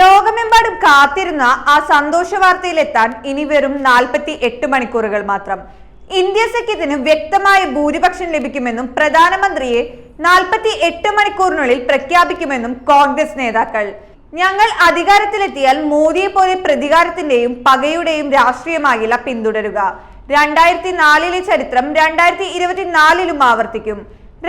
ലോകമെമ്പാടും കാത്തിരുന്ന ആ സന്തോഷ വാർത്തയിലെത്താൻ ഇനി വെറും നാൽപ്പത്തി എട്ട് മണിക്കൂറുകൾ മാത്രം. ഇന്ത്യ സഖ്യത്തിന് വ്യക്തമായ ഭൂരിപക്ഷം ലഭിക്കുമെന്നും പ്രധാനമന്ത്രിയെ നാൽപ്പത്തി എട്ട് മണിക്കൂറിനുള്ളിൽ പ്രഖ്യാപിക്കുമെന്നും കോൺഗ്രസ് നേതാക്കൾ. ഞങ്ങൾ അധികാരത്തിലെത്തിയാൽ മോദിയെ പോലെ പ്രതികാരത്തിന്റെയും പകയുടെയും രാഷ്ട്രീയമാകില്ല പിന്തുടരുക. രണ്ടായിരത്തി നാലിലെ ചരിത്രം രണ്ടായിരത്തി ഇരുപത്തിനാലിലും ആവർത്തിക്കും.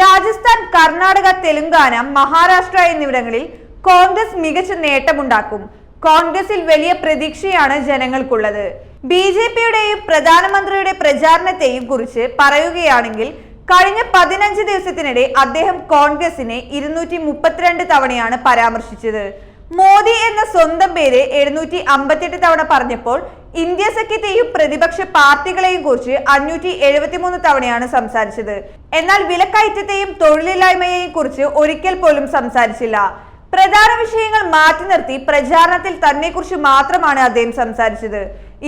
രാജസ്ഥാൻ കർണാടക തെലുങ്കാന മഹാരാഷ്ട്ര എന്നിവിടങ്ങളിൽ കോൺഗ്രസ് മികച്ച നേട്ടമുണ്ടാക്കും. കോൺഗ്രസിൽ വലിയ പ്രതീക്ഷയാണ് ജനങ്ങൾക്കുള്ളത്. ബി ജെ പിയുടെയും പ്രധാനമന്ത്രിയുടെ പ്രചാരണത്തെയും കുറിച്ച് പറയുകയാണെങ്കിൽ കഴിഞ്ഞ പതിനഞ്ച് ദിവസത്തിനിടെ അദ്ദേഹം കോൺഗ്രസിനെ ഇരുന്നൂറ്റി മുപ്പത്തിരണ്ട് തവണയാണ് പരാമർശിച്ചത്. മോദി എന്ന സ്വന്തം പേര് എഴുന്നൂറ്റി അമ്പത്തിയെട്ട് തവണ പറഞ്ഞപ്പോൾ ഇന്ത്യ സഖ്യത്തെയും പ്രതിപക്ഷ പാർട്ടികളെയും കുറിച്ച് അഞ്ഞൂറ്റി എഴുപത്തിമൂന്ന് തവണയാണ് സംസാരിച്ചത്. എന്നാൽ വിലക്കയറ്റത്തെയും തൊഴിലില്ലായ്മയെയും കുറിച്ച് ഒരിക്കൽ പോലും സംസാരിച്ചില്ല. പ്രധാന വിഷയങ്ങൾ മാറ്റി നിർത്തി പ്രചാരണത്തിൽ തന്നെ കുറിച്ച് മാത്രമാണ് അദ്ദേഹം സംസാരിച്ചത്.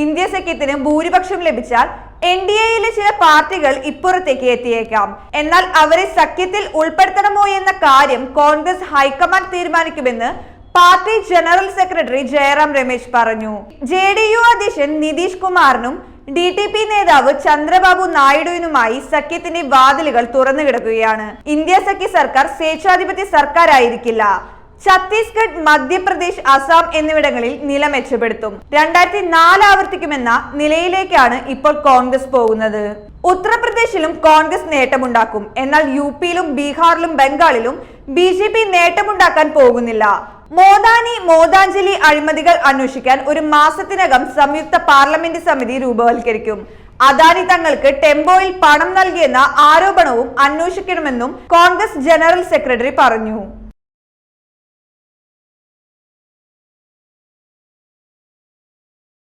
ഇന്ത്യ സഖ്യത്തിന് ഭൂരിപക്ഷം ലഭിച്ചാൽ എൻ ഡി എയിലെ ചില പാർട്ടികൾ ഇപ്പുറത്തേക്ക് എത്തിയേക്കാം. എന്നാൽ അവരെ സഖ്യത്തിൽ ഉൾപ്പെടുത്തണമോ എന്ന കാര്യം കോൺഗ്രസ് ഹൈക്കമാൻഡ് തീരുമാനിക്കുമെന്ന് party general secretary Jairam Ramesh പറഞ്ഞു. ജെ ഡി യു അധ്യക്ഷൻ നിതീഷ് കുമാറിനും ഡി ടി പി നേതാവ് ചന്ദ്രബാബു നായിഡുവിനുമായി സഖ്യത്തിന്റെ വാതിലുകൾ തുറന്നു കിടക്കുകയാണ് ഇന്ത്യ സഖ്യ സർക്കാർ സ്വേച്ഛാധിപത്യ സർക്കാരായിരിക്കില്ല. ഛത്തീസ്ഗഡ് മധ്യപ്രദേശ് അസാം എന്നിവിടങ്ങളിൽ നില മെച്ചപ്പെടുത്തും. രണ്ടായിരത്തി നാല് ആവർത്തിക്കുമെന്ന നിലയിലേക്കാണ് ഇപ്പോൾ കോൺഗ്രസ് പോകുന്നത്. ഉത്തർപ്രദേശിലും കോൺഗ്രസ് നേട്ടമുണ്ടാക്കും. എന്നാൽ യു പിയിലും ബീഹാറിലും ബംഗാളിലും ബി ജെ പി നേട്ടമുണ്ടാക്കാൻ പോകുന്നില്ല. മോദാനി മോദാഞ്ജലി അഴിമതികൾ അന്വേഷിക്കാൻ ഒരു മാസത്തിനകം സംയുക്ത പാർലമെന്റ് സമിതി രൂപവൽക്കരിക്കും. അദാനി തങ്ങൾക്ക് ടെമ്പോയിൽ പണം നൽകിയെന്ന ആരോപണവും അന്വേഷിക്കണമെന്നും കോൺഗ്രസ് ജനറൽ സെക്രട്ടറി പറഞ്ഞു.